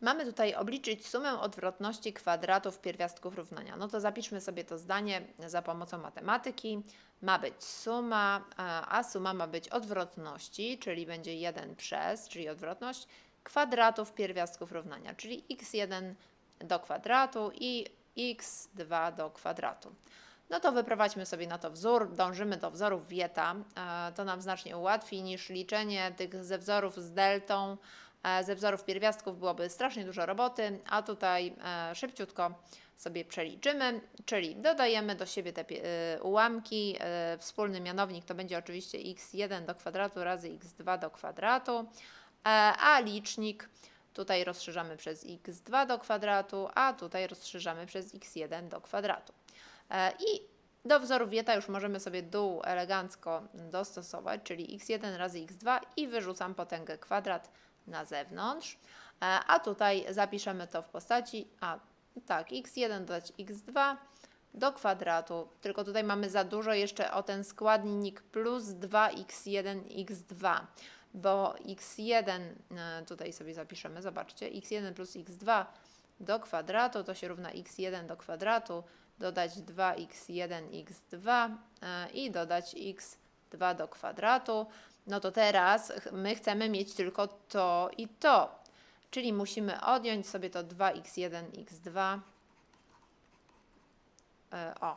Mamy tutaj obliczyć sumę odwrotności kwadratów pierwiastków równania. No to zapiszmy sobie to zdanie za pomocą matematyki. Ma być suma, a suma ma być odwrotności, czyli będzie 1 przez, czyli odwrotność kwadratów pierwiastków równania, czyli x1 do kwadratu i x2 do kwadratu. No to wyprowadźmy sobie na to wzór, dążymy do wzorów Wieta. E, To nam znacznie ułatwi niż liczenie tych ze wzorów z deltą. E, Ze wzorów pierwiastków byłoby strasznie dużo roboty, a tutaj e, szybciutko sobie przeliczymy, czyli dodajemy do siebie te e, ułamki. Wspólny mianownik to będzie oczywiście x1 do kwadratu razy x2 do kwadratu, a licznik tutaj rozszerzamy przez x2 do kwadratu, a tutaj rozszerzamy przez x1 do kwadratu. I do wzoru Wieta już możemy sobie dół elegancko dostosować, czyli x1 razy x2 i wyrzucam potęgę kwadrat na zewnątrz. E, A tutaj zapiszemy to w postaci, a tak, x1 dodać x2 do kwadratu, tylko tutaj mamy za dużo jeszcze o ten składnik plus 2x1 x2, bo x1, e, tutaj sobie zapiszemy, zobaczcie, x1 plus x2 do kwadratu to się równa x1 do kwadratu, dodać 2x1 x2 e, i dodać x2 do kwadratu. No to teraz my chcemy mieć tylko to i to, czyli musimy odjąć sobie to 2x1 x2. E, O.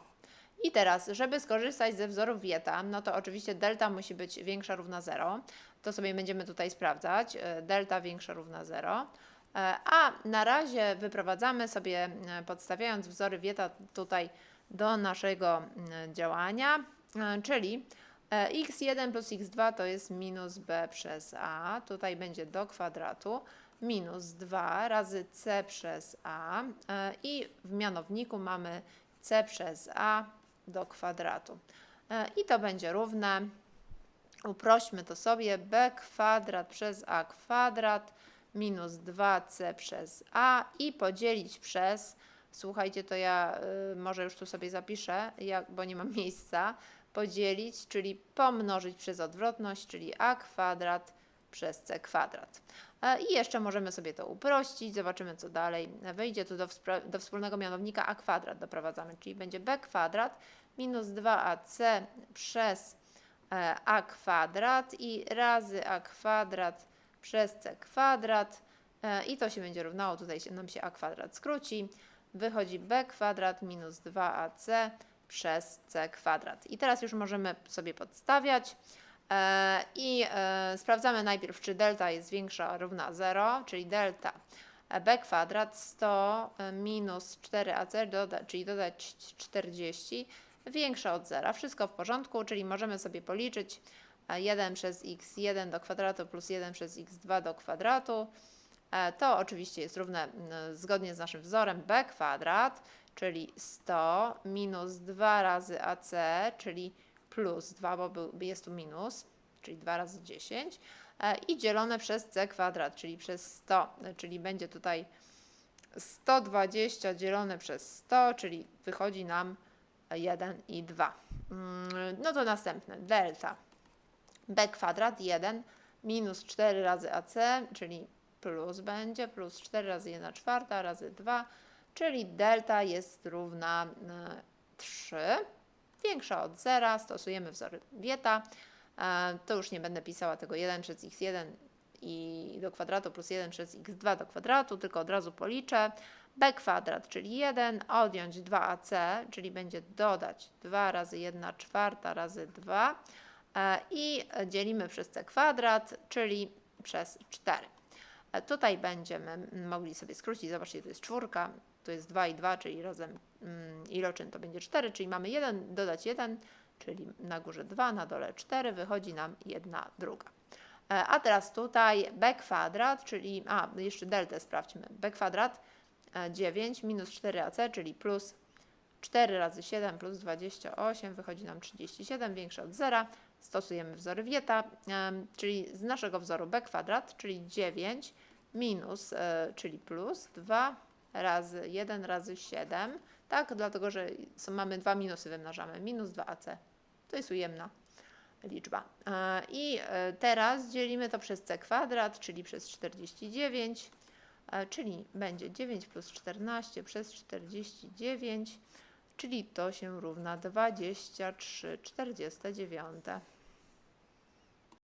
I teraz, żeby skorzystać ze wzorów Wieta, no to oczywiście delta musi być większa równa 0. To sobie będziemy tutaj sprawdzać. E, Delta większa równa 0. E, A na razie wyprowadzamy sobie, podstawiając wzory Wieta tutaj do naszego mm, działania, czyli x1 plus x2 to jest minus b przez a, tutaj będzie do kwadratu, minus 2 razy c przez a. E, i w mianowniku mamy c przez a do kwadratu. E, I to będzie równe, uprośćmy to sobie, b kwadrat przez a kwadrat minus 2c przez a. I podzielić przez, słuchajcie, to ja y, może już tu sobie zapiszę, jak, bo nie mam miejsca, podzielić, czyli pomnożyć przez odwrotność, czyli a kwadrat przez c kwadrat. E, I jeszcze możemy sobie to uprościć, zobaczymy co dalej. Wyjdzie tu do, do wspólnego mianownika a kwadrat doprowadzamy, czyli będzie b kwadrat minus 2ac przez e, a kwadrat i razy a kwadrat przez c kwadrat e, i to się będzie równało, tutaj nam się a kwadrat skróci, wychodzi b kwadrat minus 2ac przez c kwadrat. I teraz już możemy sobie podstawiać e, i e, sprawdzamy najpierw, czy delta jest większa równa 0, czyli delta e, b kwadrat 100 e, minus 4ac, doda, czyli dodać 40, większa od 0. Wszystko w porządku, czyli możemy sobie policzyć e, 1 przez x1 do kwadratu plus 1 przez x2 do kwadratu. E, To oczywiście jest równe m, zgodnie z naszym wzorem b kwadrat, czyli 100 minus 2 razy ac, czyli plus 2, bo jest tu minus, czyli 2 razy 10 e, i dzielone przez c kwadrat, czyli przez 100, e, czyli będzie tutaj 120 dzielone przez 100, czyli wychodzi nam 1 i 2. Mm, No to następne, delta b kwadrat 1 minus 4 razy ac, czyli plus będzie, plus 4 razy 1 czwarta razy 2, czyli delta jest równa e, 3, większa od 0, stosujemy wzory Wieta. E, To już nie będę pisała tego 1 przez x1 i do kwadratu plus 1 przez x2 do kwadratu, tylko od razu policzę. b kwadrat, czyli 1, odjąć 2ac, czyli będzie dodać 2 razy 1 czwarta razy 2 e, i dzielimy przez c kwadrat, czyli przez 4. E, Tutaj będziemy mogli sobie skrócić, zobaczcie, to jest czwórka, tu jest 2 i 2, czyli razem mm, iloczyn to będzie 4, czyli mamy 1, dodać 1, czyli na górze 2, na dole 4, wychodzi nam 1 druga. E, A teraz tutaj b kwadrat, czyli, a jeszcze deltę sprawdźmy, b kwadrat e, 9 minus 4ac, czyli plus 4 razy 7 plus 28, wychodzi nam 37, większe od 0. Stosujemy wzory Wieta, czyli z naszego wzoru b kwadrat, czyli 9 minus, e, czyli plus 2 razy 1 razy 7, tak, dlatego że mamy dwa minusy, wymnażamy, minus 2ac, to jest ujemna liczba. E, I e, teraz dzielimy to przez c kwadrat, czyli przez 49, e, czyli będzie 9 plus 14 przez 49, czyli to się równa 23 49.